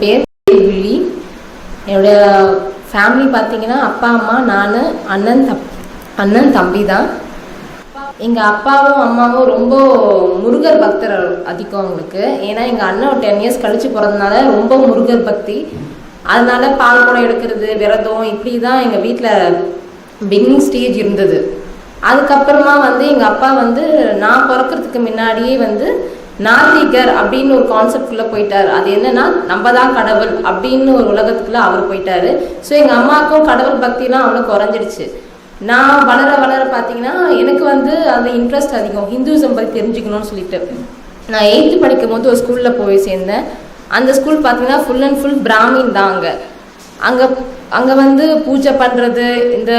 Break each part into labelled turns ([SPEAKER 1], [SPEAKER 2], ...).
[SPEAKER 1] பேர் விழி என்னுடைய ஃபேமிலி பார்த்தீங்கன்னா அப்பா அம்மா நான் அண்ணன் தம் அண்ணன் தம்பி தான். எங்கள் அப்பாவும் அம்மாவும் ரொம்ப முருகர் பக்தர் அதிகம் அவங்களுக்கு. ஏன்னா எங்கள் அண்ணன் ஒரு டென் இயர்ஸ் கழித்து பிறந்தனால ரொம்ப முருகர் பக்தி. அதனால பால் குடம் எடுக்கிறது விரதம் இப்படி தான் எங்கள் வீட்டில் பிகினிங் ஸ்டேஜ் இருந்தது. அதுக்கப்புறமா வந்து எங்கள் அப்பா வந்து நான் பிறக்கிறதுக்கு முன்னாடியே வந்து நாத்திகர் அப்படின்னு ஒரு கான்செப்ட்குள்ளே போயிட்டார். அது என்னன்னா நம்ம தான் கடவுள் அப்படின்னு ஒரு உலகத்துக்குள்ளே அவர் போயிட்டாரு. ஸோ எங்கள் அம்மாவுக்கும் கடவுள் பக்திலாம் அவ்வளோ குறைஞ்சிடுச்சு. நான் வளர வளர பார்த்தீங்கன்னா எனக்கு வந்து அந்த இன்ட்ரெஸ்ட் அதிகம். ஹிந்துசம் பற்றி தெரிஞ்சுக்கணும்னு சொல்லிட்டு. நான் எயித்து படிக்கும் போது ஒரு ஸ்கூலில் போய் சேர்ந்தேன். அந்த ஸ்கூல் பார்த்தீங்கன்னா ஃபுல் அண்ட் ஃபுல் பிராமின் தான் அங்கே. அங்கே அங்கே வந்து பூஜை பண்ணுறது இந்த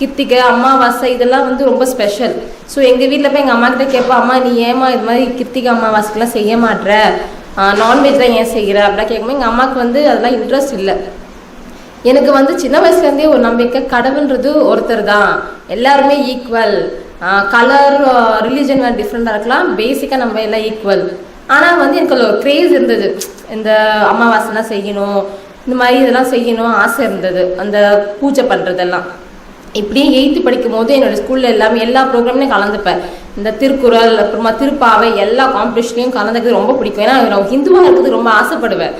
[SPEAKER 1] கித்திகை அமாவாசை இதெல்லாம் வந்து ரொம்ப ஸ்பெஷல் ஸோ எங்கள் வீட்டில் போய் எங்கள் அம்மா கிட்ட கேட்போம் அம்மா நீ ஏமா இது மாதிரி கித்திகை அமாவாசைக்கெல்லாம் செய்ய மாட்ற? நான்வெஜ்லாம் ஏன் செய்கிற அப்படிலாம் கேட்கும்போது எங்கள் அம்மாவுக்கு வந்து அதெல்லாம் இன்ட்ரெஸ்ட் இல்லை. எனக்கு வந்து சின்ன வயசுலேருந்தே ஒரு நம்பிக்கை கடவுள்ன்றது ஒருத்தர் தான். எல்லாருமே ஈக்குவல் கலர் ரிலீஜன் வேறு டிஃப்ரெண்ட்டாக இருக்கலாம் பேசிக்காக நம்ம எல்லாம் ஈக்குவல் ஆனால் வந்து எனக்கு அதில் ஒரு க்ரேஸ் இருந்தது. இந்த அமாவாசைலாம் செய்யணும் இந்த மாதிரி இதெல்லாம் செய்யணும் ஆசை இருந்தது. அந்த பூஜை பண்ணுறதெல்லாம் இப்படியே எயித்து படிக்கும் போது என்னோட ஸ்கூலில் எல்லாமே எல்லா ப்ரோக்ராம்லையும் கலந்துப்பேன். இந்த திருக்குறள் அப்புறமா திருப்பாவை எல்லா காம்படிஷன்லையும் கலந்துக்கிறது ரொம்ப பிடிக்கும். ஏன்னா நான் ஹிந்துவாக இருக்கிறது ரொம்ப ஆசைப்படுவேன்.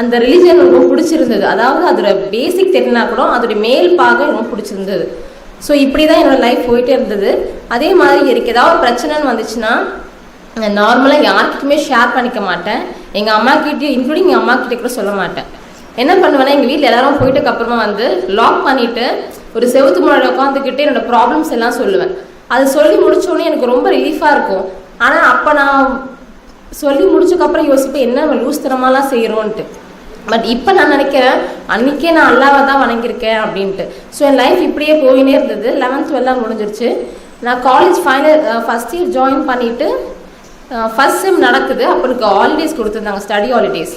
[SPEAKER 1] அந்த ரிலீஜன் ரொம்ப பிடிச்சிருந்தது. அதாவது அதோட பேசிக் தெரியலனா கூட அதோட மேல் பாகம் ரொம்ப பிடிச்சிருந்தது. ஸோ இப்படி தான் என்னோட லைஃப் போயிட்டே இருந்தது. அதே மாதிரி எனக்கு ஏதாவது பிரச்சனைன்னு வந்துச்சுன்னா நார்மலாக யார்கிட்டயுமே ஷேர் பண்ணிக்க மாட்டேன். எங்கள் அம்மா கிட்டே இன்க்ளூடிங் எங்கள் அம்மா கிட்டே கூட சொல்ல மாட்டேன். என்ன பண்ணுவேன்னா எங்கள் வீட்டில் எல்லாரும் போயிட்டதுக்கு அப்புறமா வந்து லாக் பண்ணிவிட்டு ஒரு செவுத்து முன்னாடி உட்காந்துக்கிட்டு என்னோட ப்ராப்ளம்ஸ் எல்லாம் சொல்லுவேன். அது சொல்லி முடிச்சோடனே எனக்கு ரொம்ப ரிலீஃபாக இருக்கும். ஆனால் அப்போ நான் சொல்லி முடிச்சதுக்கப்புறம் யோசிப்பேன் என்ன நம்ம லூஸ் தரமாலாம் செய்கிறோன்ட்டு பட் இப்போ நான் நினைக்கிறேன் அன்றைக்கே நான் அல்லாவை தான் வணங்கியிருக்கேன் அப்படின்ட்டு. ஸோ என் லைஃப் இப்படியே போயினே இருந்தது. லெவன்த் டுவெல்லாம் முடிஞ்சிருச்சு. நான் college final first year join பண்ணிவிட்டு ஃபஸ்ட் செம் நடக்குது. அப்போ எனக்கு ஹாலிடேஸ் கொடுத்துருந்தாங்க ஸ்டடி ஹாலிடேஸ்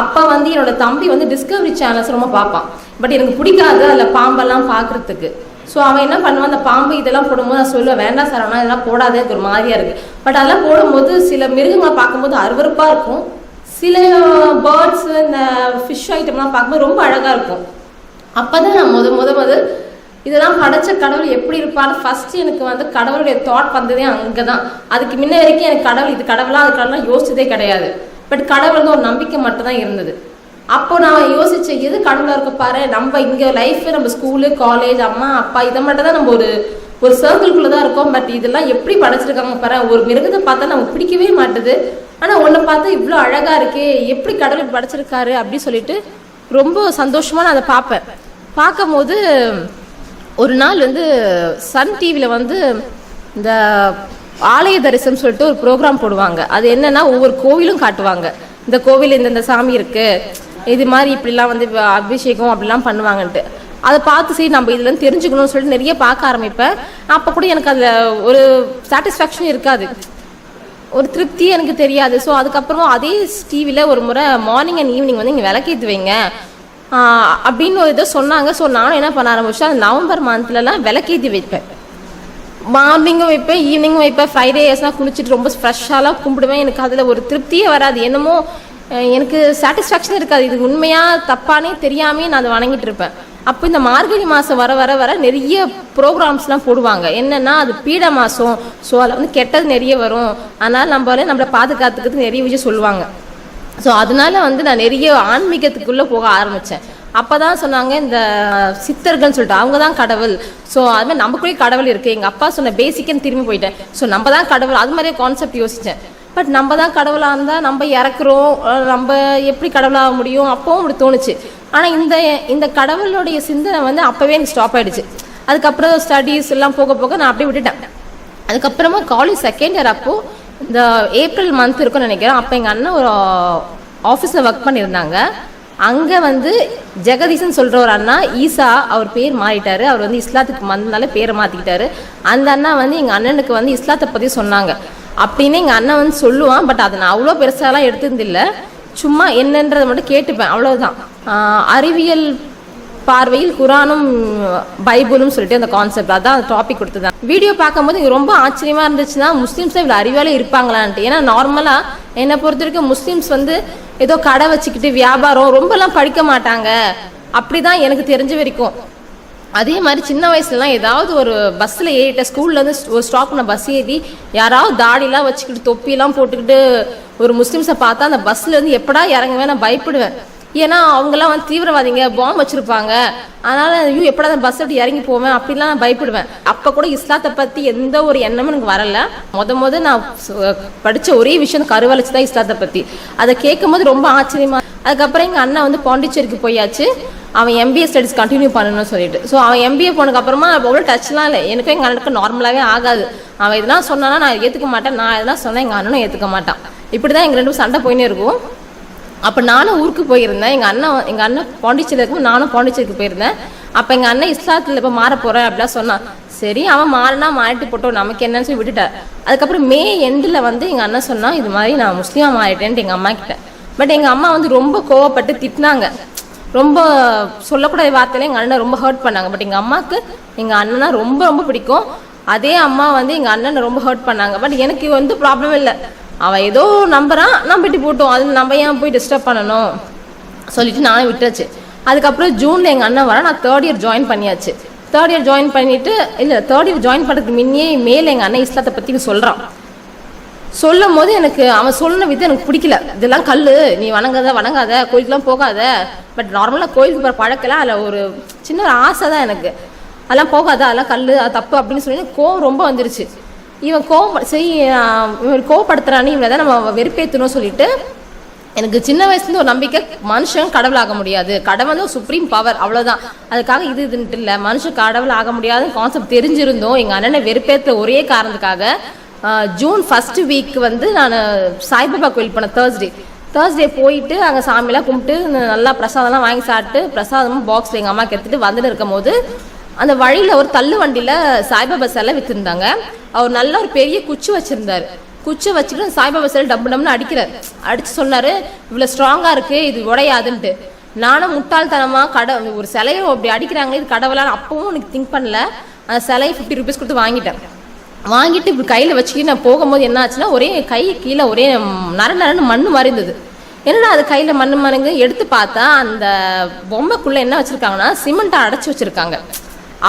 [SPEAKER 1] அப்போ வந்து என்னோட தம்பி வந்து டிஸ்கவரி சேனல்ஸ் ரொம்ப பார்ப்பான். பட் எனக்கு பிடிக்காது அதில் பாம்பெல்லாம் பார்க்குறதுக்கு. ஸோ அவன் என்ன பண்ணுவான்? அந்த பாம்பு இதெல்லாம் போடும்போது நான் சொல்லுவேன் வேண்டாம் சார் ஆனால் இதெல்லாம் போடாதே ஒரு மாதிரியாக இருக்குது பட் அதெல்லாம் போடும்போது சில மிருகங்களை பார்க்கும்போது அருவருப்பாக இருக்கும். சில பேர்ட்ஸ் இந்த ஃபிஷ் ஐட்டம்லாம் பார்க்கும்போது ரொம்ப அழகாக இருக்கும். அப்போ தான் நான் முத முத முத இதெல்லாம் படைச்ச கடவுள் எப்படி இருப்பாரு ஃபர்ஸ்ட் எனக்கு வந்து கடவுளுடைய தாட் வந்ததே அங்கே தான் அதுக்கு முன்ன வரைக்கும் எனக்கு கடவுள் இது கடவுளாக அது கடவுளாக யோசிச்சதே கிடையாது. பட் கடவுள் வந்து ஒரு நம்பிக்கை மட்டும் தான் இருந்தது. அப்போ நான் யோசிச்சேன் எது கடவுளாக இருக்க பாரு நம்ம இங்கே லைஃப் நம்ம ஸ்கூலு காலேஜ் அம்மா அப்பா இதை மட்டும் தான் நம்ம ஒரு ஒரு சர்க்கிள்குள்ளே தான் இருக்கோம். பட் இதெல்லாம் எப்படி படைச்சிருக்காங்க பாரு ஒரு மிருகத்தை பார்த்தா நமக்கு பிடிக்கவே மாட்டுது. ஆனால் உன்னை பார்த்தா இவ்வளோ அழகாக இருக்கே எப்படி கடவுள் படைச்சிருக்காரு அப்படி சொல்லிட்டு ரொம்ப சந்தோஷமாக நான் அதை பார்ப்பேன். பார்க்கும்போது ஒரு நாள் வந்து சன் டிவியில் வந்து இந்த ஆலய தரிசனம் சொல்லிட்டு ஒரு ப்ரோக்ராம் போடுவாங்க. அது என்னன்னா ஒவ்வொரு கோவிலும் காட்டுவாங்க. இந்த கோவில் இந்தந்த சாமி இருக்கு. இது மாதிரி இப்படிலாம் வந்து அபிஷேகம் அப்படிலாம் பண்ணுவாங்கன்ட்டு. அதை பார்த்து சரி நம்ம இதுல தெரிஞ்சுக்கணும்னு சொல்லிட்டு நிறைய பார்க்க ஆரம்பிப்பேன். அப்போ கூட எனக்கு அதில் ஒரு சாட்டிஸ்ஃபேக்ஷன் இருக்காது. ஒரு திருப்தி எனக்கு தெரியாது. ஸோ அதுக்கப்புறமா அதே டிவியில் ஒரு முறை மார்னிங் அண்ட் ஈவினிங் வந்து இங்கே விளக்கேற்று வைங்க. அப்படின்னு ஒரு இதை சொன்னாங்க. ஸோ நானும் என்ன பண்ண ஆரம்பிச்சேன்? அந்த நவம்பர் மந்த்லலாம் விளக்கேற்றி வைப்பேன். மார்னிங்கும் வைப்பேன் ஈவினிங்கும் வைப்பேன். ஃப்ரைடேஸ்லாம் குளிச்சுட்டு ரொம்ப ஃப்ரெஷ்ஷாலாம் கும்பிடுவேன். எனக்கு அதில் ஒரு திருப்தியே வராது. என்னமோ எனக்கு சாட்டிஸ்ஃபேக்ஷன் இருக்காது. இது உண்மையாக தப்பானே தெரியாமே நான் அதை வணங்கிட்டு இருப்பேன். அப்போ இந்த மார்கழி மாதம் வர வர வர நிறைய ப்ரோக்ராம்ஸ்லாம் போடுவாங்க. என்னென்னா அது பீட மாதம் ஸோ அதில் வந்து கெட்டது நிறைய வரும். அதனால் நம்மளே நம்மளை பாதுகாத்துக்கிறது நிறைய விஷயம் சொல்லுவாங்க. ஸோ அதனால வந்து நான் நிறைய ஆன்மீகத்துக்குள்ளே போக ஆரம்பித்தேன் அப்போ தான் சொன்னாங்க இந்த சித்தர்கள்னு சொல்லிட்டு. அவங்க தான் கடவுள். ஸோ அது மாதிரி கடவுள் இருக்குது எங்கள் அப்பா சொன்ன பேசிக்குன்னு திரும்பி போயிட்டேன். ஸோ நம்ம தான் கடவுள். அது மாதிரியே கான்செப்ட் யோசித்தேன் பட் நம்ம தான் கடவுளாக இருந்தால் நம்ம இறக்குறோம். நம்ம எப்படி கடவுளாக முடியும்? அப்போவும் அப்படி தோணுச்சு. ஆனால் இந்த இந்த கடவுளுடைய சிந்தனை வந்து அப்போவே எனக்கு ஸ்டாப் ஆகிடுச்சு அதுக்கப்புறம் ஸ்டடீஸ் எல்லாம் போக போக நான் அப்படியே விட்டுட்டேன். அதுக்கப்புறமா காலேஜ் செகண்ட் இயர் அப்போ இந்த ஏப்ரல் மந்த் இருக்கும்னு நினைக்கிறேன். அப்போ எங்கள் அண்ணன் ஒரு ஆஃபீஸில் ஒர்க் பண்ணியிருந்தாங்க. அங்கே வந்து ஜெகதீசன் சொல்கிற ஒரு அண்ணா ஈசா அவர் பேர் மாறிட்டார். அவர் வந்து இஸ்லாத்துக்கு வந்தனால பேரை மாற்றிக்கிட்டாரு அந்த அண்ணா வந்து எங்கள் அண்ணனுக்கு வந்து இஸ்லாத்தை பற்றி சொன்னாங்க. அப்படின்னு எங்கள் அண்ணன் வந்து சொல்லுவான். பட் அதை நான் அவ்வளோ பெருசாலாம் எடுத்ததில்லை. சும்மா என்னன்றதை மட்டும் கேட்டுப்பேன். அவ்வளோதான் அறிவியல் பார்வையில் குரானும் பைபிளும் சொல்லிட்டு அந்த கான்செப்ட் அதான் அந்த டாபிக் கொடுத்தது. வீடியோ பார்க்கும்போது எனக்கு ரொம்ப ஆச்சரியமாக இருந்துச்சுன்னா முஸ்லீம்ஸ் இவ்வளோ அறிவாலே இருப்பாங்களான்ட்டு. ஏன்னா நார்மலாக என்னை பொறுத்த வரைக்கும் முஸ்லீம்ஸ் வந்து ஏதோ கடை வச்சுக்கிட்டு வியாபாரம் ரொம்பலாம் படிக்க மாட்டாங்க. அப்படிதான் எனக்கு தெரிஞ்ச வரைக்கும். அதே மாதிரி சின்ன வயசுலலாம் ஏதாவது ஒரு பஸ்ஸில் ஏறிட்ட ஸ்கூல்லேருந்து ஒரு ஸ்டாப் பண்ண பஸ் ஏறி யாராவது தாடிலாம் வச்சுக்கிட்டு தொப்பிலாம் போட்டுக்கிட்டு ஒரு முஸ்லீம்ஸை பார்த்தா அந்த பஸ்லேருந்து எப்படா இறங்குவேன் நான் பயப்படுவேன். ஏன்னா அவங்கெல்லாம் வந்து தீவிரவாதிங்க பாம்பு வச்சிருப்பாங்க. அதனால ஐயோ எப்படா அந்த பஸ் விட்டு இறங்கி போவேன் அப்படிலாம் நான் பயப்படுவேன். அப்போ கூட இஸ்லாத்தை பற்றி எந்த ஒரு எண்ணமும் எனக்கு வரல. முத முத நான் படித்த ஒரே விஷயம் கருவழைச்சு தான் இஸ்லாத்தை பற்றி அதை கேட்கும் போது ரொம்ப ஆச்சரியமாக அதுக்கப்புறம் எங்கள் அண்ணன் வந்து பாண்டிச்சேரிக்கு போயாச்சு. அவன் எம்பிஏ ஸ்டடிஸ் கண்டினியூ பண்ணணும்னு சொல்லிட்டு. ஸோ அவன் எம்பிஏ போனதுக்கப்புறமா அவ்வளோ டச்லாம் இல்லை. எனக்கும் எங்கள் அண்ணனுக்கு நார்மலாகவே ஆகாது. அவன் இதெல்லாம் சொன்னானா நான் ஏற்றுக்க மாட்டேன். நான் இதெல்லாம் சொன்னேன் எங்கள் அண்ணனும் ஏற்றுக்க மாட்டான். இப்படி தான் எங்கள் ரெண்டும் சண்டை போயினே இருக்கும். அப்போ நானும் ஊருக்கு போயிருந்தேன். எங்கள் அண்ணன் எங்கள் அண்ணன் பாண்டிச்சேரியில் இருக்கும் நானும் பாண்டிச்சேரிக்கு போயிருந்தேன். அப்போ எங்கள் அண்ணன் இஸ்லாத்தில் இப்போ மாற போகிறேன் அப்படிலாம் சொன்னான். சரி அவன் மாறினா மாறிட்டு போட்டோம் நமக்கு என்னன்னு சொல்லி விட்டுட்டார். அதுக்கப்புறம் மே எண்டில் வந்து எங்கள் அண்ணன் சொன்னான் இது மாதிரி நான் முஸ்லீமாக மாறிட்டேன்ட்டு எங்கள் அம்மா கிட்ட. பட் எங்கள் அம்மா வந்து ரொம்ப கோவப்பட்டு திட்டினாங்க. ரொம்ப சொல்லக்கூடாத வார்த்தையில எங்கள் அண்ணனை ரொம்ப ஹர்ட் பண்ணாங்க. பட் எங்கள் அம்மாவுக்கு எங்கள் அண்ணனா ரொம்ப ரொம்ப பிடிக்கும். அதே அம்மா வந்து எங்கள் அண்ணனை ரொம்ப ஹர்ட் பண்ணாங்க. பட் எனக்கு வந்து ப்ராப்ளம் இல்லை. அவன் ஏதோ நம்புறான். நம்பிட்டு போட்டோம் அது நம்ம ஏன் போய் டிஸ்டர்ப் பண்ணணும்? சொல்லிட்டு நானே விட்டாச்சு. அதுக்கப்புறம் ஜூனில் எங்கள் அண்ணன் வர நான் தேர்ட் இயர் ஜாயின் பண்ணியாச்சு. தேர்ட் இயர் ஜாயின் பண்ணிட்டு இல்லை தேர்ட் இயர் ஜாயின் பண்ணுறதுக்கு முன்னே மேலே எங்கள் அண்ணன் இஸ்லாத்தை பற்றி சொல்கிறான் சொல்லும் போது எனக்கு அவன் சொன்ன விதம் எனக்கு பிடிக்கல. இதெல்லாம் கல் நீ வணங்காத வணங்காத கோயிலுக்குலாம் போகாத. பட் நார்மலாக கோயிலுக்கு போகிற பழக்கலாம் அதில் ஒரு சின்ன ஒரு ஆசை தான் எனக்கு. அதெல்லாம் போகாத அதெல்லாம் கல் அது தப்பு அப்படின்னு சொல்லி கோவம் ரொம்ப வந்துருச்சு. இவன் கோவம் சரி இவன் கோவப்படுத்துறான்னு இவனை தான் நம்ம வெறுப்பேற்றணும் சொல்லிட்டு எனக்கு சின்ன வயசுலேருந்து ஒரு நம்பிக்கை மனுஷன் கடவுள் ஆக முடியாது. கடவுள் வந்து சுப்ரீம் பவர் அவ்வளோதான் அதுக்காக இது இதுன்ட்டு இல்லை. மனுஷன் கடவுள் ஆக முடியாத கான்செப்ட் தெரிஞ்சிருந்தோம். எங்கள் அண்ணனை வெறுப்பேற்ற ஒரே காரணத்துக்காக ஜூன் ஃபர்ஸ்ட் வீக் வந்து நான் சாய்பாபா கோயில் போனேன் தேர்ஸ்டே தேர்ஸ்டே போயிட்டு அங்கே சாமியெல்லாம் கும்பிட்டு நல்லா பிரசாதம்லாம் வாங்கி சாப்பிட்டு பிரசாதமும் பாக்ஸில் எங்கள் அம்மா எடுத்துகிட்டு வந்துட்டு இருக்கும் போது அந்த வழியில் ஒரு தள்ளு வண்டியில் சாய்பாபா சிலை விற்றுருந்தாங்க அவர் நல்ல ஒரு பெரிய குச்சி வச்சுருந்தாரு. குச்சை வச்சுட்டு சாய்பாபா சிலை டப்பு டம்னு அடிக்கிறார். அடித்து சொன்னார் இவ்வளோ ஸ்ட்ராங்காக இருக்குது இது உடையாதுன்ட்டு. நானும் முட்டாள்தனமாக கடை ஒரு சிலையை அப்படி அடிக்கிறாங்களே இது கடவுளான்னு அப்பவும் எனக்கு திங்க் பண்ணல. அந்த சிலையை ஃபிஃப்டி ருபீஸ் கொடுத்து வாங்கிட்டேன். வாங்கிட்டு இப்படி கையில் வச்சுக்கிட்டு நான் போகும்போது என்ன ஆச்சுன்னா ஒரே கை கீழே ஒரே நர நரன்னு மண் மாதிரி இருந்தது. என்னடா அது கையில் மண் மருங்க? எடுத்து பார்த்தா அந்த பொம்மைக்குள்ளே என்ன வச்சுருக்காங்கன்னா சிமெண்ட்டை அடைச்சி வச்சுருக்காங்க.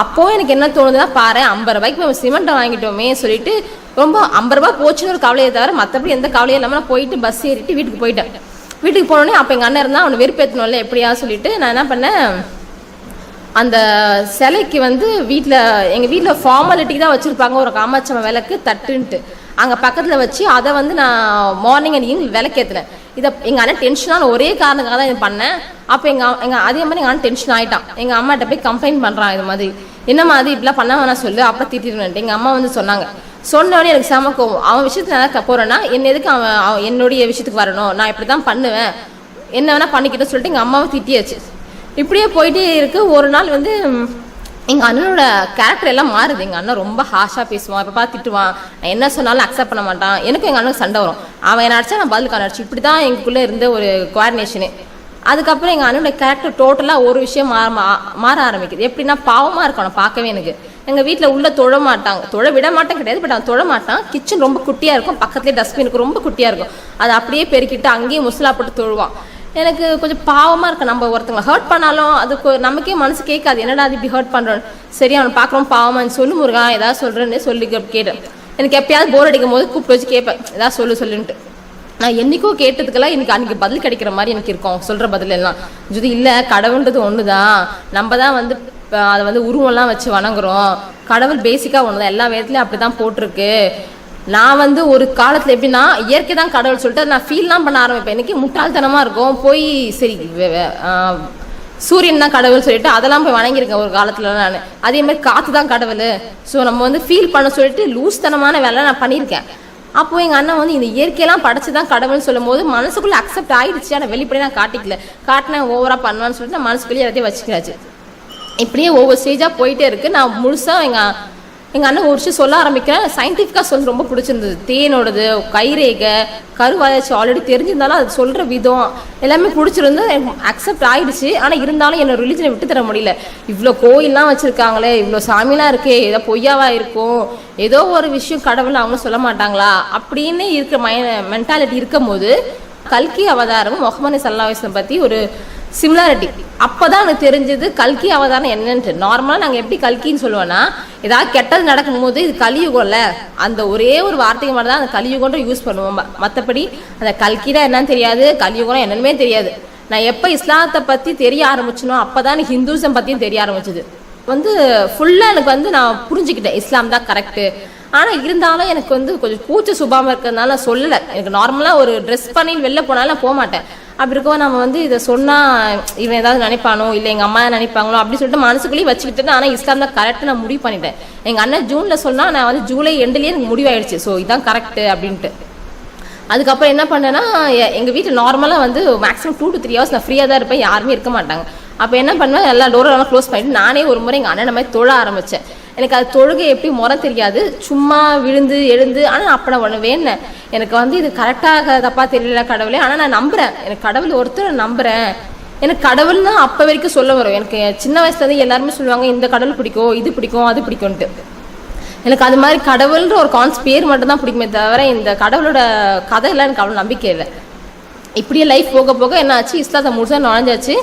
[SPEAKER 1] அப்போ எனக்கு என்ன தோணுதுன்னா பாரு ஐம்பது ரூபாய்க்கு நம்ம சிமெண்ட்டை வாங்கிட்டோமே சொல்லிட்டு ரொம்ப ஐம்பது ரூபா போச்சுன்னு ஒரு கவலையை தவிர மற்றபடி எந்த கவலையும் இல்லாமல் நான் போயிட்டு பஸ் ஏறிட்டு வீட்டுக்கு போயிட்டேன். வீட்டுக்கு போனோடனே அப்போ எங்கள் அண்ணன் இருந்தால் அவனை வெறுப்பேற்றணும்ல எப்படியா சொல்லிட்டு நான் என்ன பண்ணேன் அந்த சிலைக்கு வந்து வீட்டில் எங்கள் வீட்டில் ஃபார்மாலிட்டிக்கு தான் வச்சுருப்பாங்க. ஒரு காமாட்சம்ம விளக்கு தட்டுன்ட்டு. அங்கே பக்கத்தில் வச்சு அதை வந்து நான் மார்னிங் அண்ட் ஈவினிங் விளக்கேற்றுனேன் இதை எங்கள் அண்ணன் டென்ஷனான ஒரே காரணத்துக்காக தான் இது பண்ணேன். அப்போ எங்கள் எங்கள் அதே மாதிரி எங்கள் அண்ணன் டென்ஷன் ஆகிட்டான் எங்கள் அம்மாட்ட போய் கம்ப்ளைண்ட் பண்ணுறான் இது மாதிரி. என்னம்மா அது இப்படிலாம் பண்ண வேணாம் சொல்லு அப்போ திட்டிருவேன்ட்டு எங்கள் அம்மா வந்து சொன்னாங்க. சொன்னோடனே எனக்கு செம கோவம். அவன் விஷயத்துல நல்லா போகிறேன்னா என்ன எதுக்கு அவன் அவன் என்னுடைய விஷயத்துக்கு வரணும்? நான் இப்படி தான் பண்ணுவேன். என்ன வேணால் பண்ணிக்கிட்டு சொல்லிட்டு எங்கள் அம்மாவை திட்டியாச்சு. இப்படியே போயிட்டே இருக்கு. ஒரு நாள் வந்து எங்கள் அண்ணனோட கேரக்டர் எல்லாம் மாறுது. எங்கள் அண்ணன் ரொம்ப ஹாஷாக பேசுவான். இப்போ பார்த்து திட்டுவான். நான் என்ன சொன்னாலும் அக்செப்ட் பண்ண மாட்டான். எனக்கும் எங்கள் அண்ணனுக்கு சண்டை வரும். அவன் என்ன அடிச்சா நான் பதிலுக்கு அடிச்சு. இப்படி தான் எங்களுக்குள்ளே இருந்த ஒரு குவாடினேஷனு அதுக்கப்புறம் எங்கள் அண்ணனோட கேரக்டர் டோட்டலாக ஒரு விஷயம் மாற மா- மாற ஆரம்பிக்குது. எப்படின்னா பாவமாக இருக்கும். நான் பார்க்கவே எனக்கு. எங்கள் வீட்டில் உள்ள தொழ மாட்டாங்க. தொழ விட மாட்டேன் கிடையாது. பட் அவன் தொழ மாட்டான். கிச்சன் ரொம்ப குட்டியாக இருக்கும். பக்கத்துலேயே டஸ்ட்பினுக்கு ரொம்ப குட்டியாக இருக்கும். அதை அப்படியே பெருக்கிட்டு அங்கேயே முசலா போட்டு தொழுவான். எனக்கு கொஞ்சம் பாவமாக இருக்கு. நம்ம ஒருத்தவங்க ஹர்ட் பண்ணாலும் அதுக்கு நமக்கே மனசு கேட்காது. என்னடா அது இப்படி ஹர்ட் பண்றோம்? சரி அவனை பார்க்குறோம் பாவமா நீ சொல்லு முருகா ஏதாவது சொல்கிறேன்னு சொல்லி கேட்டேன் எனக்கு எப்பயாவது போர் அடிக்கும் போது கூப்பிட்டு வச்சு கேட்பேன். ஏதாவது சொல்லு சொல்லுன்ட்டு. நான் என்னைக்கோ கேட்டதுக்கெல்லாம் எனக்கு அன்னைக்கு பதில் கிடைக்கிற மாதிரி எனக்கு இருக்கும். சொல்கிற பதில் எல்லாம். இது இல்லை கடவுள்ன்றது தான் நம்ம தான் வந்து அதை வந்து உருவம்லாம் வச்சு வணங்குறோம். கடவுள் பேசிக்காக ஒன்று தான் எல்லா வேகத்துலையும் அப்படி தான் போட்டிருக்கு. நான் வந்து ஒரு காலத்தில் எப்படின்னா இயற்கை தான் கடவுள் சொல்லிட்டு அதை நான் ஃபீல்லாம் பண்ண ஆரம்பிப்பேன். எனக்கு முட்டாள்தனமாக இருக்கும். போய் சரி சூரியன் தான் கடவுள் சொல்லிட்டு அதெல்லாம் போய் வணங்கியிருக்கேன் ஒரு காலத்துல நான். அதே மாதிரி காற்று தான் கடவுள். ஸோ நம்ம வந்து ஃபீல் பண்ண சொல்லிட்டு லூஸ்தனமான வேலை நான் பண்ணியிருக்கேன். அப்போ எங்கள் அண்ணன் வந்து இந்த இயற்கையெல்லாம் படைச்சு தான் கடவுள்னு சொல்லும் போது மனசுக்குள்ளே அக்செப்ட் ஆயிடுச்சு. ஆனால் வெளிப்படையா நான் காட்டிக்கல. காட்டினேன் ஓவராக பண்ணுவான்னு சொல்லிட்டு நான் மனசுக்குள்ளேயே எல்லாத்தையும் வச்சுக்கிறாச்சு. இப்படியே ஒவ்வொரு ஸ்டேஜாக போயிட்டே இருக்கு. நான் முழுசாக எங்கள் எங்கள் அண்ணன் ஒரு விஷயம் சொல்ல ஆரம்பிக்கிறேன். சயின்டிஃபிக்காக சொல்லி ரொம்ப பிடிச்சிருந்தது. தேனோடது கைரேகை கருவாயாச்சு ஆல்ரெடி தெரிஞ்சிருந்தாலும் அது சொல்கிற விதம் எல்லாமே பிடிச்சிருந்து அக்செப்ட் ஆகிடுச்சு ஆனால் இருந்தாலும் என்னோட ரிலிஜனை விட்டு தர முடியல. இவ்வளோ கோயிலெலாம் வச்சுருக்காங்களே இவ்வளோ சாமிலாம் இருக்கே ஏதோ பொய்யாவா இருக்கும் ஏதோ ஒரு விஷயம் கடவுள் அவங்க சொல்ல மாட்டாங்களா? அப்படின்னு இருக்கிற மை மென்டாலிட்டி இருக்கும்போது கல்கி அவதாரமும் முகமது சல்லாஹம் பற்றி ஒரு சிமிலாரிட்டி அப்பதான் எனக்கு தெரிஞ்சது கல்கி அவதாரம் என்னன்ட்டு. நார்மலாக நாங்கள் எப்படி கல்கின்னு சொல்லுவோன்னா ஏதாவது கெட்டது நடக்கும்போது இது கலியுகம்ல அந்த ஒரே ஒரு வார்த்தைக்கு மட்டும் தான் அந்த கலியுகன்ற யூஸ் பண்ணுவோம். மற்றபடி அந்த கல்கினா என்னன்னு தெரியாது கலியுகம் என்னன்னுமே தெரியாது. நான் எப்போ இஸ்லாத்தை பற்றி தெரிய ஆரம்பிச்சனோ அப்போ தான் எனக்கு ஹிந்துசம் பற்றியும் தெரிய ஆரம்பிச்சது. வந்து ஃபுல்லாக எனக்கு வந்து நான் புரிஞ்சுக்கிட்டேன். இஸ்லாம் தான் கரெக்டு ஆனால் இருந்தாலும் எனக்கு வந்து கொஞ்சம் கூச்ச சுபாவம் இருக்கிறதுனால நான் சொல்லலை. எனக்கு நார்மலாக ஒரு ட்ரெஸ் பண்ணி வெளில போனாலும் நான் போக மாட்டேன். அப்படி இருக்கவும் நம்ம வந்து இதை சொன்னால் இவன் ஏதாவது நினைப்பானோ இல்லை எங்கள் அம்மா நினைப்பாங்களோ அப்படி சொல்லிட்டு மனசுக்குள்ளேயே வச்சுக்கிட்டு ஆனால் இஸ்லாம் தான் கரெக்டாக நான் முடிவு பண்ணிட்டேன். எங்கள் அண்ணன் ஜூனில் சொன்னால் நான் வந்து ஜூலை எண்டுலேயே எனக்கு முடிவாயிடுச்சு. ஸோ இதான் கரெக்டு அப்படின்ட்டு. அதுக்கப்புறம் என்ன பண்ணேன்னா எ- வீட்டில் நார்மலாக வந்து maximum two to three hours நான் ஃப்ரீயாக தான் இருப்பேன். யாருமே இருக்க மாட்டாங்க. அப்போ என்ன பண்ணுவேன் எல்லா டோரெல்லாம் க்ளோஸ் பண்ணிட்டு நானே ஒரு முறை எங்கள் அண்ணன் மாதிரி தொழ ஆரம்பித்தேன் எனக்கு அது தொழுகை எப்படி முறை தெரியாது. சும்மா விழுந்து எழுந்து ஆனால் அப்போ நான் ஒன்று வேணேன் எனக்கு வந்து இது கரெக்டாக தப்பாக தெரியல கடவுளே. ஆனால் நான் நம்புகிறேன் எனக்கு கடவுள் ஒருத்தர் நம்புகிறேன் எனக்கு கடவுள்னா அப்போ வரைக்கும் சொல்ல வரும். எனக்கு சின்ன வயசுலேருந்து எல்லாருமே சொல்லுவாங்க இந்த கடவுள் பிடிக்கும் இது பிடிக்கும் அது பிடிக்கும்ன்ட்டு. எனக்கு அது மாதிரி கடவுள்ன்ற ஒரு கான்ஸ் பேர் மட்டும்தான் பிடிக்குமே தவிர இந்த கடவுளோட கதையெல்லாம் எனக்கு அவ்வளோ நம்பிக்கை இல்லை. இப்படியே லைஃப் போக போக என்ன ஆச்சு? இஸ்லாத்தை முழுசாக நுழைஞ்சாச்சு.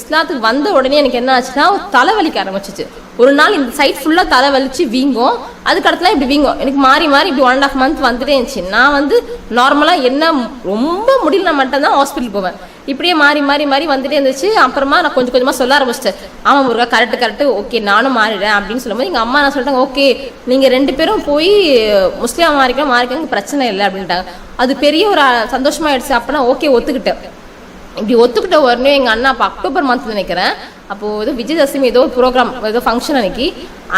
[SPEAKER 1] இஸ்லாத்துக்கு வந்த உடனே எனக்கு என்ன ஆச்சுன்னா தலைவலிக்க ஆரம்பிச்சிச்சு. ஒரு நாள் இந்த சைட் ஃபுல்லாக தலை வலிச்சு வீங்கும். அதுக்கடுத்துல இப்படி வீங்கும். எனக்கு மாறி மாறி இப்படி ஒன் அண்ட் ஆஃப் மந்த் வந்துட்டே இருந்துச்சு. நான் வந்து நார்மலாக என்ன ரொம்ப முடியல மட்டும்தான் ஹாஸ்பிட்டல் போவேன். இப்படியே மாறி மாறி மாறி வந்துட்டே இருந்துச்சு. அப்புறமா நான் கொஞ்சம் கொஞ்சமாக சொல்ல ஆரம்பிச்சிட்டேன். ஆமாம் முருகா கரெக்ட் கரெக்ட் ஓகே நானும் மாறிடுறேன் அப்படின்னு சொல்லும்போது எங்கள் அம்மா நான் சொல்லிட்டாங்க ஓகே நீங்கள் ரெண்டு பேரும் போய் முஸ்லீம் மாறிக்கலாம் மாறிக்கலாம் பிரச்சனை இல்லை அப்படின்ட்டாங்க. அது பெரிய ஒரு சந்தோஷமாயிடுச்சு. அப்போனா ஓகே ஒத்துக்கிட்டேன். இப்படி ஒத்துக்கிட்ட உடனே எங்கள் அண்ணா அப்போ அக்டோபர் மந்த் நினைக்கிறேன். அப்போது ஏதோ விஜயதசமி ஏதோ ஒரு ப்ரோக்ராம் ஏதோ ஃபங்க்ஷன் அன்னைக்கு.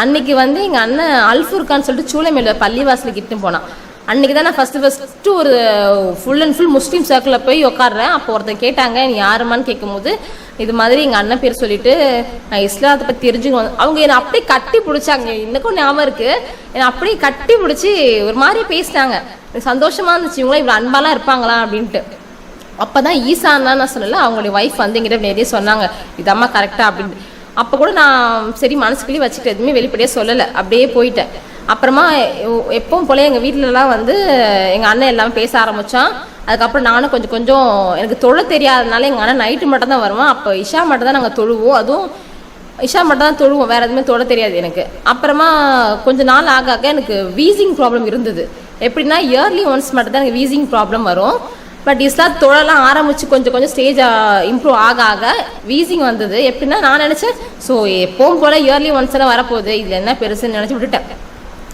[SPEAKER 1] அன்னைக்கு வந்து எங்கள் அண்ணன் அல்ஃபுர்கான்னு சொல்லிட்டு சூளைமேல பள்ளிவாசலுக்கு இட்டு போனான். அன்னைக்கு தான் நான் ஃபஸ்ட்டு ஃபஸ்ட்டு ஒரு ஃபுல் அண்ட் ஃபுல் முஸ்லீம் சர்க்கிளில் போய் உட்காடுறேன் அப்போ ஒருத்தர் கேட்டாங்க நீ யாருமான்னு கேட்கும்போது இது மாதிரி எங்கள் அண்ணன் பேர் சொல்லிட்டு நான் இஸ்லாத்தை பற்றி தெரிஞ்சுக்கணும். அவங்க என்னை அப்படியே கட்டி பிடிச்சாங்க. இன்னும் ஞாபகம் இருக்குது என்னை அப்படியே கட்டி பிடிச்சி ஒரு மாதிரி பேசினாங்க. சந்தோஷமாக இருந்துச்சு. இவங்களாம் இவ்வளோ அன்பாலாம் இருப்பாங்களா அப்படின்ட்டு. அப்போ தான் ஈசான்னா நான் சொல்லலை அவங்களுடைய ஒய்ஃப் வந்து எங்கிட்ட நிறைய சொன்னாங்க. இதாம்மா கரெக்டாக அப்படின்னு அப்போ கூட நான் சரி மனசுக்குள்ளேயே வச்சுட்டு எதுவுமே வெளிப்படையாக சொல்லலை. அப்படியே போயிட்டேன். அப்புறமா எப்பவும் போல எங்கள் வீட்டிலலாம் வந்து எங்கள் அண்ணன் எல்லாம் பேச ஆரம்பித்தான் அதுக்கப்புறம் நானும் கொஞ்சம் கொஞ்சம் எனக்கு தொழ தெரியாதனால எங்கள் அண்ணன் நைட்டு மட்டும் தான் வருவான். அப்போ இஷா மட்டும் தான் நாங்கள் தொழுவோம். அதுவும் இஷா மட்டும் தான் தொழுவோம். வேறு எதுவுமே தொட தெரியாது எனக்கு. அப்புறமா கொஞ்ச நாள் ஆக ஆக எனக்கு வீசிங் ப்ராப்ளம் இருந்தது. எப்படின்னா இயர்லி ஒன்ஸ் மட்டும் தான் எனக்கு வீசிங் ப்ராப்ளம் வரும். பட் இஸ்லாம் தொழலாம் ஆரம்பிச்சு கொஞ்சம் கொஞ்சம் ஸ்டேஜ் இம்ப்ரூவ் ஆக ஆக வீசிங் வந்தது. எப்படின்னா நான் நினச்சேன் ஸோ எப்போவும் போல இயர்லி ஒன்ஸ் எல்லாம் வரப்போகுது. இதில் என்ன பெருசுன்னு நினச்சி விட்டுட்டேன்.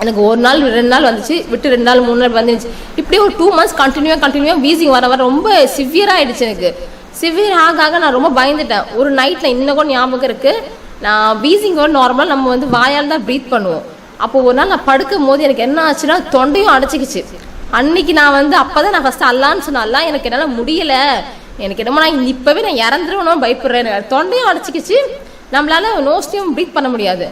[SPEAKER 1] எனக்கு ஒரு நாள் ரெண்டு நாள் வந்துச்சு. விட்டு ரெண்டு நாள் மூணு நாள் வந்துச்சு. இப்படியே ஒரு டூ மந்த்ஸ் கண்டினியூவாக கண்டினியூவாக வீசிங் வர வர ரொம்ப சிவியராக ஆகிடுச்சு எனக்கு. சிவியர் ஆக ஆக நான் ரொம்ப பயந்துட்டேன். ஒரு நைட்டில் இன்னும் கூட ஞாபகம் இருக்குது நான் வீசிங்கோட நார்மலாக நம்ம வந்து வாயால் தான் ப்ரீத் பண்ணுவோம். அப்போ ஒரு நாள் நான் படுக்கும் போது எனக்கு என்ன ஆச்சுன்னா தொண்டையும் அடைச்சிக்கிச்சு. அன்னைக்கு நான் வந்து அப்பதான் நான் ஃபர்ஸ்ட் அல்லான்னு சொன்னேன் அல்லா எனக்கு என்னால் முடியல. எனக்கு என்னமோ நான் இப்பவே நான் இறந்துருவேணும் பயப்படுறேன். எனக்கு தொண்டையும் அடைச்சிக்கிச்சு. நம்மளால நோஸ்டையும் ப்ரீத் பண்ண முடியாது.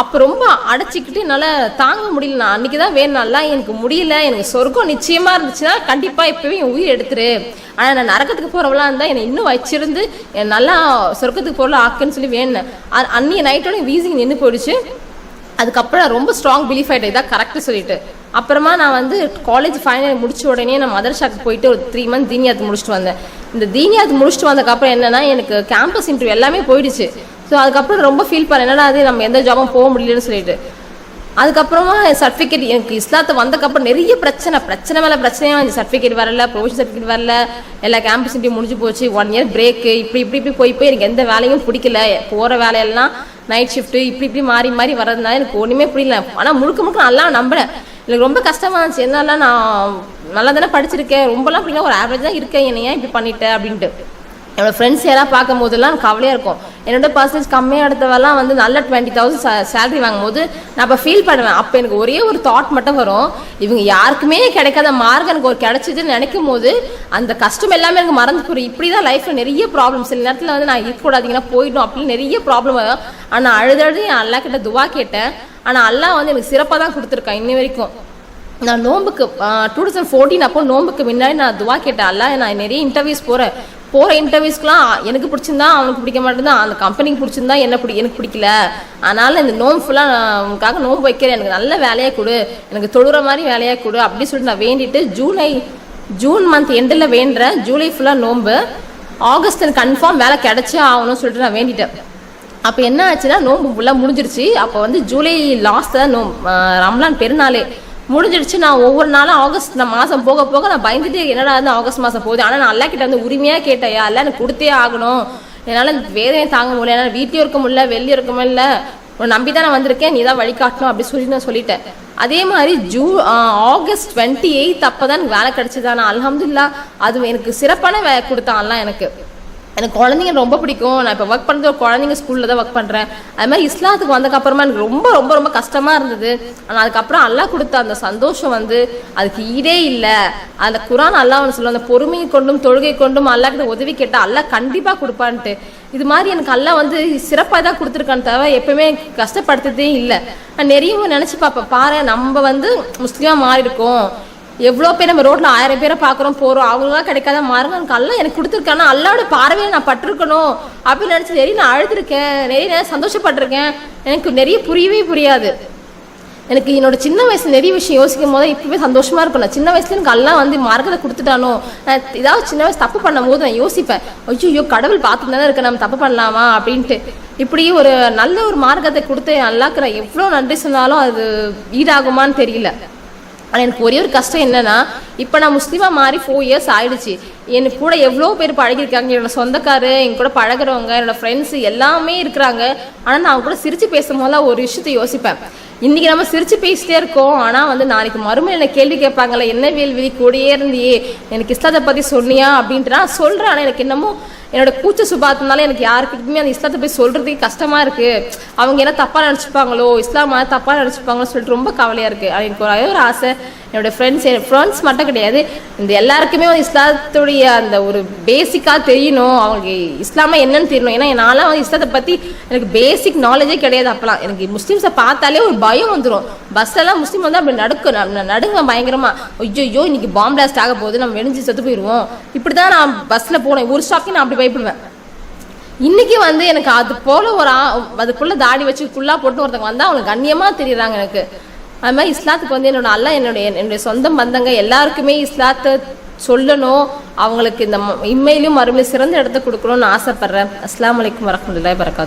[SPEAKER 1] அப்போ ரொம்ப அடைச்சிக்கிட்டு என்னால் தாங்க முடியல. நான் அன்றைக்கி தான் வேணும் எனக்கு முடியல. எனக்கு சொர்க்கம் நிச்சயமாக இருந்துச்சுன்னா கண்டிப்பாக இப்போவே என் உயிர் எடுத்துரு. ஆனால் நான் நரக்கத்துக்கு போகிறவளாக இருந்தால் என்னை இன்னும் வச்சிருந்து என் நல்லா சொர்க்கத்துக்கு போகல ஆக்குன்னு சொல்லி வேணும் அன்னிய நைட்டோட வீசிங் நின்று போயிடுச்சு. அதுக்கப்புறம் ரொம்ப ஸ்ட்ராங் பிலீஃப் ஆகிட்டேன் இதான் கரெக்டாக சொல்லிட்டு. அப்புறமா நான் வந்து காலேஜ் ஃபைனல் முடிச்ச உடனே நான் மதர்ஷாக்கு போயிட்டு ஒரு த்ரீ மந்த் தீனியாத் முடிச்சுட்டு வந்தேன். இந்த தீனியாத் முடிச்சுட்டு வந்ததுக்கப்புறம் என்னன்னா எனக்கு கேம்பஸ் இன்டர்வியூ எல்லாமே போயிடுச்சு. ஸோ அதுக்கப்புறம் ரொம்ப ஃபீல் பண்ணேன் என்னடா அது நம்ம எந்த ஜாபும் போக முடியலன்னு சொல்லிட்டு. அதுக்கப்புறமா சர்டிஃபிகேட் எனக்கு இஸ்லாத்தை வந்தக்கப்புறம் நிறைய பிரச்சனை பிரச்சனை மேலே பிரச்சனையாக வந்து சர்டிஃபிகேட் வரல ப்ரொவிஷன் சர்டிஃபிகேட் வரல. எல்லா கேம்பஸ் இன்டர்வியூ முடிஞ்சு போச்சு. ஒன் இயர் பிரேக்கு இப்படி இப்படி இப்படி போய் போய் எனக்கு எந்த வேலையும் பிடிக்கல. போகிற வேலையெல்லாம் நைட் ஷிஃப்ட்டு இப்படி இப்படி மாறி மாறி வர்றதுனால எனக்கு ஒன்றுமே புரியல. ஆனால் முழுக்க முழுக்க நல்லா நம்பினேன் எனக்கு ரொம்ப கஷ்டமாக இருந்துச்சு. என்னால நான் நல்லா தானே படிச்சிருக்கேன். ரொம்பலாம் அப்படின்னா ஒரு ஆவரேஜ் தான் இருக்கேன். என்னை ஏன் இப்படி பண்ணிட்டேன் அப்படின்ட்டு. என்னோடய ஃப்ரெண்ட்ஸ் யாராவது பார்க்கும் போதெல்லாம் எனக்கு கவலையாக இருக்கும். என்னோட பர்சன்டேஜ் கம்மியாக எடுத்தவெல்லாம் வந்து நல்ல டுவெண்ட்டி தௌசண்ட் சேலரி வாங்கும் போது நான் அப்போ ஃபீல் பண்ணுவேன். அப்போ எனக்கு ஒரே ஒரு தாட் மட்டும் வரும். இவங்க யாருக்குமே கிடைக்காத மார்க் எனக்கு ஒரு கிடைச்சதுன்னு நினைக்கும் போது அந்த கஷ்டம் எல்லாமே எனக்கு மறந்து போயிடும் இப்படி தான் லைஃப்பில் நிறைய ப்ராப்ளம் சில நேரத்தில் வந்து நான் இருக்கக்கூடாதீங்கன்னா போயிடும் அப்படின்னு நிறைய ப்ராப்ளம் வரும். ஆனால் அழுதழுது என் அல்லா கிட்ட துவா கேட்டேன். ஆனால் அல்லாஹ் வந்து எனக்கு சிறப்பாக தான் கொடுத்துருக்கான் இன்னி வரைக்கும். நான் நோம்புக்கு டூ தௌசண்ட் ஃபோர்டீன் அப்போ நோம்புக்கு முன்னாடி நான் துவா கேட்டேன் அல்ல நான் நிறைய இன்டர்வியூஸ் போகிறேன் போகிற இன்டர்வியூஸ்க்குலாம் எனக்கு பிடிச்சிருந்தா அவனுக்கு பிடிக்க மாட்டேன் அந்த கம்பெனிக்கு பிடிச்சிருந்தா என்ன பிடி எனக்கு பிடிக்கல. அதனால் இந்த நோம்பு ஃபுல்லாக நான் உனக்காக நோம்பு வைக்கிறேன். எனக்கு நல்ல வேலையாக கொடு. எனக்கு தொழுற மாதிரி வேலையாக கொடு. அப்படின்னு சொல்லிட்டு நான் வேண்டிட்டு ஜூலை ஜூன் மந்த் எண்டில் வேண்டுறேன் ஜூலை ஃபுல்லாக நோம்பு ஆகஸ்ட் எனக்கு கன்ஃபார்ம் வேலை கிடைச்சே ஆகணும்னு சொல்லிட்டு நான் வேண்டிட்டேன். அப்போ என்ன ஆச்சுன்னா நோம்பு ஃபுல்லாக முடிஞ்சிருச்சு. அப்போ வந்து ஜூலை லாஸ்ட் தான் நோம் ரம்லான் பெருநாளே. முடிஞ்சிடுச்சு நான் ஒவ்வொரு நாளும் ஆகஸ்ட் நான் மாதம் போக போக நான் பயந்துட்டு என்னடா வந்து ஆகஸ்ட் மாதம் போகுது? ஆனால் நான் அல்லா கிட்ட வந்து உரிமையாக கேட்டேயா அல்ல எனக்கு கொடுத்தே ஆகணும். என்னால் வேதனையை தாங்க முடியல. என்னால் வீட்லேயும் இருக்க முடியல. வெளியே இருக்க முடியல உன்னை நம்பி தான் நான் வந்திருக்கேன். நீ தான் வழிகாட்டணும் அப்படி சொல்லி நான் சொல்லிட்டேன். அதே மாதிரி ஜூ ஆகஸ்ட் டுவெண்ட்டி எயித் அப்போ தான் எனக்கு வேலை கிடச்சிது. ஆனால் அலமதுல்லா அது எனக்கு சிறப்பான வேலை கொடுத்தான்லாம் எனக்கு. எனக்கு குழந்தைங்க ரொம்ப பிடிக்கும். நான் இப்போ ஒர்க் பண்ணுறது ஒரு குழந்தைங்க ஸ்கூலில் தான் ஒர்க் பண்ணுறேன் அது மாதிரி இஸ்லாத்துக்கு வந்ததுக்கப்புறமா எனக்கு ரொம்ப ரொம்ப ரொம்ப கஷ்டமாக இருந்தது. ஆனால் அதுக்கப்புறம் அல்லாஹ் கொடுத்த அந்த சந்தோஷம் வந்து அதுக்கு ஈடே இல்லை. அந்த குரான் அல்லாஹ் ஒன்று சொல்லுவோம் அந்த பொறுமையை கொண்டும் தொழுகை கொண்டும் அல்லா கிட்ட உதவி கேட்டால் அல்லாஹ் கண்டிப்பாக கொடுப்பான்ட்டு. இது மாதிரி எனக்கு அல்லா வந்து சிறப்பாக தான் கொடுத்துருக்கான்னு தவிர எப்பவுமே கஷ்டப்படுத்ததே இல்லை. நான் நிறைய நினச்சி பார்ப்பேன். பாரு நம்ம வந்து முஸ்லீமாக மாறி இருக்கோம் எவ்வளோ பேர் நம்ம ரோட்டில் ஆயிரம் பேரை பார்க்குறோம் போகிறோம் அவங்களாம் கிடைக்காத மாறுங்க எனக்கு அல்ல எனக்கு கொடுத்துருக்கானா அல்லாவோட பார்வையை நான் பட்டிருக்கணும் அப்படின்னு நினச்சி நிறைய நான் அழுதுருக்கேன். நிறைய நேரம் சந்தோஷப்பட்டிருக்கேன். எனக்கு நிறைய புரியவே புரியாது. எனக்கு என்னோட சின்ன வயசுல நிறைய விஷயம் யோசிக்கும் போது இப்பவே சந்தோஷமா இருக்கும். நான் சின்ன வயசுல எனக்கு எல்லாம் வந்து மார்க்கத்தை கொடுத்துட்டானோ? நான் ஏதாவது சின்ன வயசு தப்பு பண்ணும் போது நான் யோசிப்பேன். ஐயோ கடவுள் பார்த்துட்டு தானே இருக்க நம்ம தப்பு பண்ணலாமா? அப்படின்ட்டு. இப்படி ஒரு நல்ல ஒரு மார்க்கத்தை கொடுத்து அல்லாக்கு எவ்வளோ நன்றி சொன்னாலும் அது ஈடாகுமான்னு தெரியல. ஆனால் எனக்கு ஒரே ஒரு கஷ்டம் என்னன்னா இப்போ நான் முஸ்லீமாக மாறி ஃபோர் இயர்ஸ் ஆயிடுச்சு. எனக்கு கூட எவ்வளோ பேர் பழகிருக்காங்க என்னோட சொந்தக்காரு என் கூட பழகுறவங்க என்னோட ஃப்ரெண்ட்ஸ் எல்லாமே இருக்கிறாங்க. ஆனால் நான் அவங்க கூட சிரிச்சு பேசும்போதெல்லாம் ஒரு விஷயத்தை யோசிப்பேன். இன்னைக்கு நம்ம சிரிச்சு பேசிட்டே இருக்கோம். ஆனால் வந்து நாளைக்கு மறுமையில் என்ன கேள்வி கேட்பாங்கல்ல என்ன வேல்வெளி கூடயே இருந்தியே எனக்கு இஸ்லாத்தை பற்றி சொன்னியா அப்படின்ட்டு நான் சொல்கிறேன் ஆனால் எனக்கு என்னமோ என்னோட கூச்ச சுபாத்தினால எனக்கு யாருக்கிட்டுமே அந்த இஸ்லாத்தை போய் சொல்றதுக்கு கஷ்டமா இருக்கு. அவங்க என்ன தப்பா நினச்சிப்பாங்களோ இஸ்லாம் தப்பா நினச்சிப்பாங்களோ சொல்லிட்டு ரொம்ப கவலையா இருக்கு. அது எனக்கு ஒரே ஒரு ஆசை. என்னோட ஃப்ரெண்ட்ஸ் என் ஃப்ரெண்ட்ஸ் மட்டும் கிடையாது. இந்த எல்லாருக்குமே வந்து இஸ்லாத்துடைய அந்த ஒரு பேசிக்காக தெரியணும். அவங்களுக்கு இஸ்லாமா என்னன்னு தெரியணும். ஏன்னா நான்லாம் வந்து இஸ்லாத்தை பற்றி எனக்கு பேசிக் நாலேஜே கிடையாது அப்பலாம். எனக்கு முஸ்லீம்ஸை பார்த்தாலே ஒரு பயம் வந்துடும் பஸ்ஸெல்லாம் முஸ்லீம் வந்து அப்படி நடக்கும். நடுங்க பயங்கரமாக ஐயோ இன்னைக்கு பாம் பிளாஸ்ட் ஆக போகுது. நம்ம வெடிஞ்சு செத்து போயிடுவோம் இப்படி தான் நான் பஸ்ஸில் போனேன். ஒரு ஸ்டாப்பிங் நான் அப்படி பயப்படுவேன். இன்னைக்கு வந்து எனக்கு அது போல ஒரு ஆ- அதுக்குள்ள தாடி வச்சு குள்ளா போட்டு ஒருத்தவங்க வந்தா அவங்களுக்கு கண்ணியமா தெரியுறாங்க எனக்கு. அது மாதிரி இஸ்லாத்துக்கு வந்து என்னோட அல்ல என்னுடைய என்னுடைய சொந்த பந்தங்க எல்லாருக்குமே இஸ்லாத்தை சொல்லணும். அவங்களுக்கு இந்த ம- இம்மையிலும் மறுபடியும் சிறந்த இடத்த கொடுக்கணும்னு ஆசைப்பட்றேன். அஸ்லாம் அலைக்கும் வரஹ்மத்துல்லாஹி வரகாத்து